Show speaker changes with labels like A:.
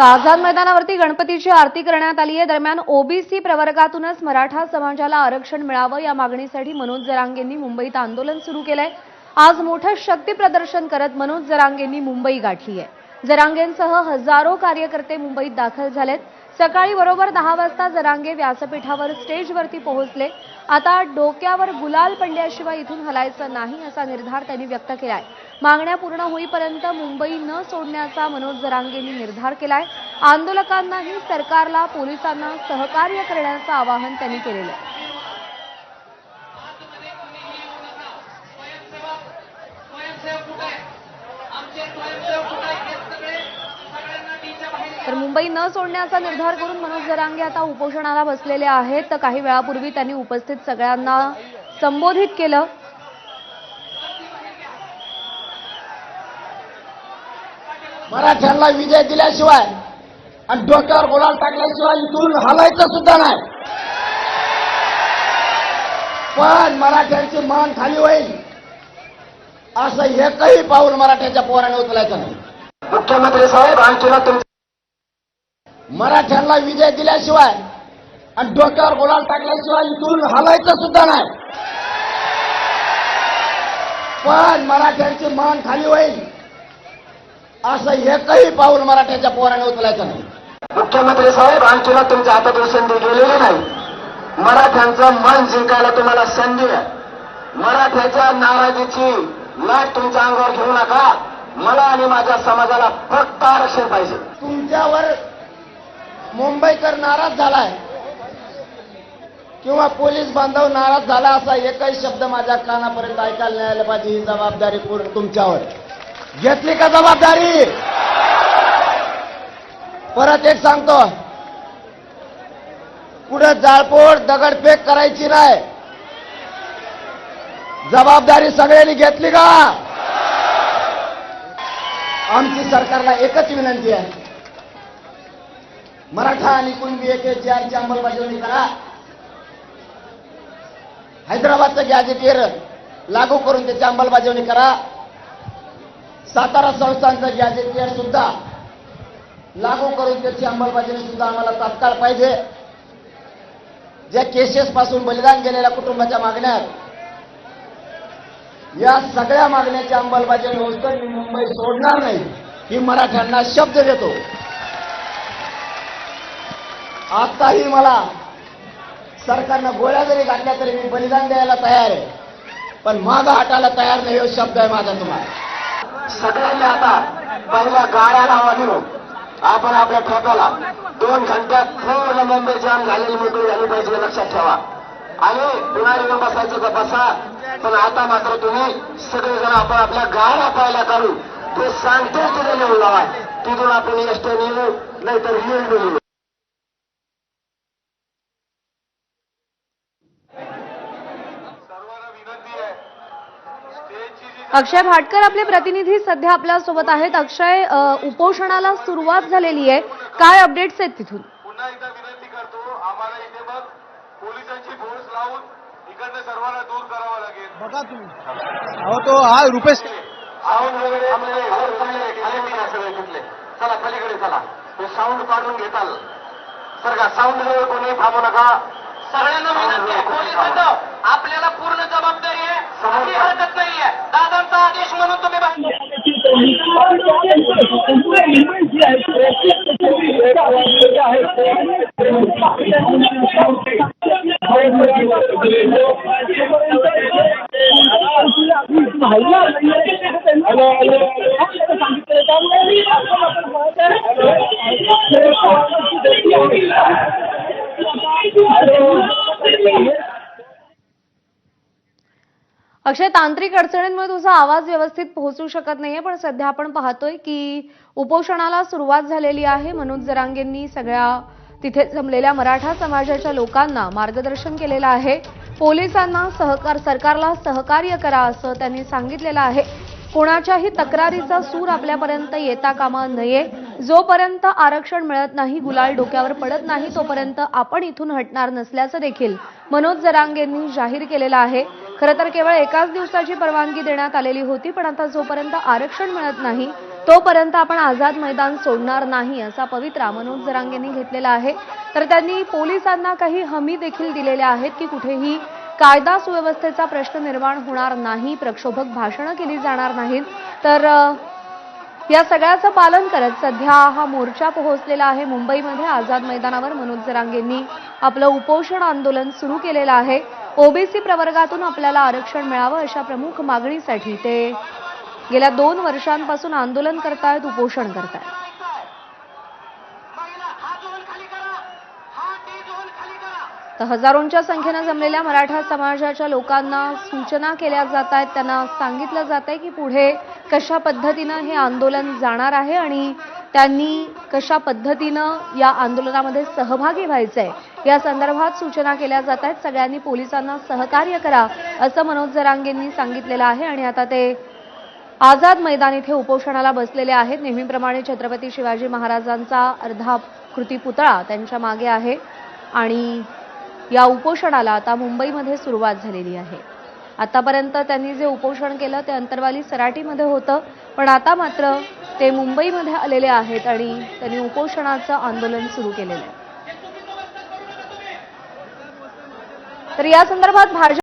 A: आझाद मैदानावरती गणपतीची आरती करण्यात आली आहे. दरम्यान ओबीसी प्रवर्गातूनच मराठा समाजाला आरक्षण मिळावं या मागणीसाठी मनोज जरांगेंनी मुंबईत आंदोलन सुरू केलंय. आज मोठं शक्ती प्रदर्शन करत मनोज जरांगेंनी मुंबई गाठली आहे. जरांगेंसह हजारो कार्यकर्ते मुंबईत दाखल झालेत. सकाळी बरोबर दहा वाजता जरांगे व्यासपीठावर स्टेजवरती पोहोचले. आता डोक्यावर गुलाल पडल्याशिवाय इथून हलायचं नाही असा निर्धार त्यांनी व्यक्त केलाय. मागण्या पूर्ण होईपर्यंत मुंबई न सोडण्याचा मनोज जरांगेंनी निर्धार केलाय. आंदोलकांनाही सरकारला पोलिसांना सहकार्य करण्याचं आवाहन त्यांनी केलेलं आहे. तर मुंबई न सोडण्याचा निर्धार करून मनोज जरांगे आता उपोषणाला बसलेले आहेत. तर काही वेळापूर्वी त्यांनी उपस्थित सगळ्यांना संबोधित केलं.
B: मराठ्यांना विजय दिल्याशिवाय आणि डोक्यावर गुलाल टाकल्याशिवाय इथून हलायचं सुद्धा नाही. पण मराठ्यांची मान खाली होईल असं एकही पाऊल मराठ्याच्या पोराने उचलायचं नाही.
C: मुख्यमंत्री साहेब आणखी ना तुमच्या
B: मराठ्यांना विजय दिल्याशिवाय आणि डोक्यावर गुलाल टाकल्याशिवाय इथून हलायचं सुद्धा नाही. पण मराठ्यांची मान खाली होईल. असं एकही पाऊल मराठ्याच्या पोराने उचलायचं नाही.
C: मुख्यमंत्री साहेब ना तुमच्या हातातून संधी गेलेली नाही. मराठ्यांचं मन जिंकायला तुम्हाला संधी आहे. मराठ्याच्या नाराजीची लाट तुमच्या अंगावर घेऊ नका. मला आणि माझ्या समाजाला फक्त आरक्षण पाहिजे.
B: तुमच्यावर मुंबईकर नाराज झालाय. किंवा पोलीस बांधव नाराज झाला असा एकही शब्द माझ्या कानापर्यंत ऐकायला नाही आला पाहिजे ही जबाबदारी पूर्ण तुमच्यावर. घेतली का जबाबदारी? परत एक सांगतो. पुढे जाळपोळ दगडफेक करायची नाही. जबाबदारी सगळ्यांनी घेतली का? आमची सरकारला एकच विनंती आहे. मराठा आणि कुणबी एक आरची अंमलबजावणी करा. हैदराबादचं गॅजेटियर लागू करून त्याची अंमलबजावणी करा. सातारा संस्थांचं गॅजेटियर सुद्धा लागू करून त्याची अंमलबजावणी सुद्धा आम्हाला तात्काळ पाहिजे. ज्या केसेस पासून बलिदान गेलेल्या कुटुंबाच्या मागण्या या सगळ्या मागण्याची अंमलबजावणी होत मी मुंबई सोडणार नाही. ही मराठ्यांना शब्द देतो. आताही मला सरकारनं गोळ्या जरी घातल्या तरी मी बलिदान द्यायला तयार आहे. पण मागं हटायला तयार नाही हो शब्द आहे माझा तुम्हाला.
C: सगळ्यांनी आता पहिल्या गाड्या लावा निघू आपण आपल्या ठोकाला दोन घंट्यात पूर्ण मुंबई जाम झालेली मोकळी झाली पाहिजे लक्षात ठेवा. आणि पुन्हा येऊन बसायचं तर बसा. पण आता मात्र तुम्ही सगळेजण आपण आपल्या गाड्या पहिल्या काढू. ते सांगते तिथे लिहून लावा. तिथून आपण एसटी नेऊ नाहीतर येऊन नेऊ
A: अक्षय भाटकर आपले प्रतिनिधी सध्या आपल्यासोबत आहेत. अक्षय उपोषणाला सुरुवात झालेली आहे. काय अपडेट्स आहेत तिथून?
D: पुन्हा एकदा विनंती करतो आम्हाला इथे मग पोलिसांची फोर्स लावून इकडनं सर्वांना दूर करावं लागेल.
E: बघा तुम्ही. अहो तो हा रुपेश.
C: साऊंड वगैरे थांबलेले वर थांबलेले खाली मी सगळे तिथले. चला पलीकडे चला. हे साऊंड काढून घेताल. सर का साऊंड जवळ कोणी थांबू नका.
F: सगळ्यांना विनंती आहे पोलीस बांधव आपल्याला पूर्ण जबाबदारी आहे. काही हरकत नाहीये. दादांचा आदेश म्हणून तुम्ही बाहेर
A: अक्षय तांत्रिक अडचणींमुळे तुझा आवाज व्यवस्थित पोहोचू शकत नाहीये पण सध्या आपण पाहतोय की उपोषणाला सुरुवात झालेली आहे. मनोज जरांगेंनी सगळ्या तिथे जमलेल्या मराठा समाजाच्या लोकांना मार्गदर्शन केलेलं आहे. पोलिसांना सहकार सरकारला सहकार्य करा असं त्यांनी सांगितलेलं आहे. कोणाच्याही तक्रारीचा सूर आपल्यापर्यंत येता कामा नये. जोपर्यंत आरक्षण मिळत नाही गुलाल डोक्यावर पडत नाही तोपर्यंत आपण इथून हटणार नसल्याचं देखील मनोज जरांगेंनी जाहीर केलेलं आहे. खरं तर केवळ एकाच दिवसाची परवानगी देण्यात आलेली होती पण आता जोपर्यंत आरक्षण मिळत नाही तोपर्यंत आपण आझाद मैदान सोडणार नाही असा पवित्रा मनोज जरांगेंनी घेतलेला आहे. तर त्यांनी पोलिसांना काही हमी देखील दिलेल्या आहेत की कुठेही कायदा सुव्यवस्थेचा प्रश्न निर्माण होणार नाही प्रक्षोभक भाषणं केली जाणार नाहीत. तर या सगळ्याचं पालन करत सध्या हा मोर्चा पोहोचलेला आहे. मुंबईमध्ये आझाद मैदानावर मनोज जरांगेंनी आपलं उपोषण आंदोलन सुरू केलेलं आहे. ओबीसी प्रवर्गातून आपल्याला आरक्षण मिळावं अशा प्रमुख मागणीसाठी ते गेल्या दोन वर्षांपासून आंदोलन करतायत उपोषण करतायत. तर हजारोंच्या संख्येनं जमलेल्या मराठा समाजाच्या लोकांना सूचना केल्या जात आहेत त्यांना सांगितलं जात आहे की पुढे कशा पद्धतीनं हे आंदोलन जाणार आहे आणि त्यांनी कशा पद्धतीनं या आंदोलनामध्ये सहभागी व्हायचं आहे या संदर्भात सूचना केल्या जात आहेत. सगळ्यांनी पोलिसांना सहकार्य करा असं मनोज जरांगेंनी सांगितलेलं आहे आणि आता ते आझाद मैदान इथे उपोषणाला बसलेले आहेत. नेहमीप्रमाणे छत्रपती शिवाजी महाराजांचा अर्धा कृती पुतळा त्यांच्या मागे आहे आणि या उपोषणाला आता मुंबईमध्ये सुरुवात झालेली आहे. आतापर्यंत त्यांनी जे उपोषण केलं ते अंतरवाली सराटीमध्ये होतं. पण आता मात्र ते मुंबईमध्ये आलेले आहेत आणि त्यांनी उपोषणाचं आंदोलन सुरू केलेलं आहे. तर या संदर्भात भाजप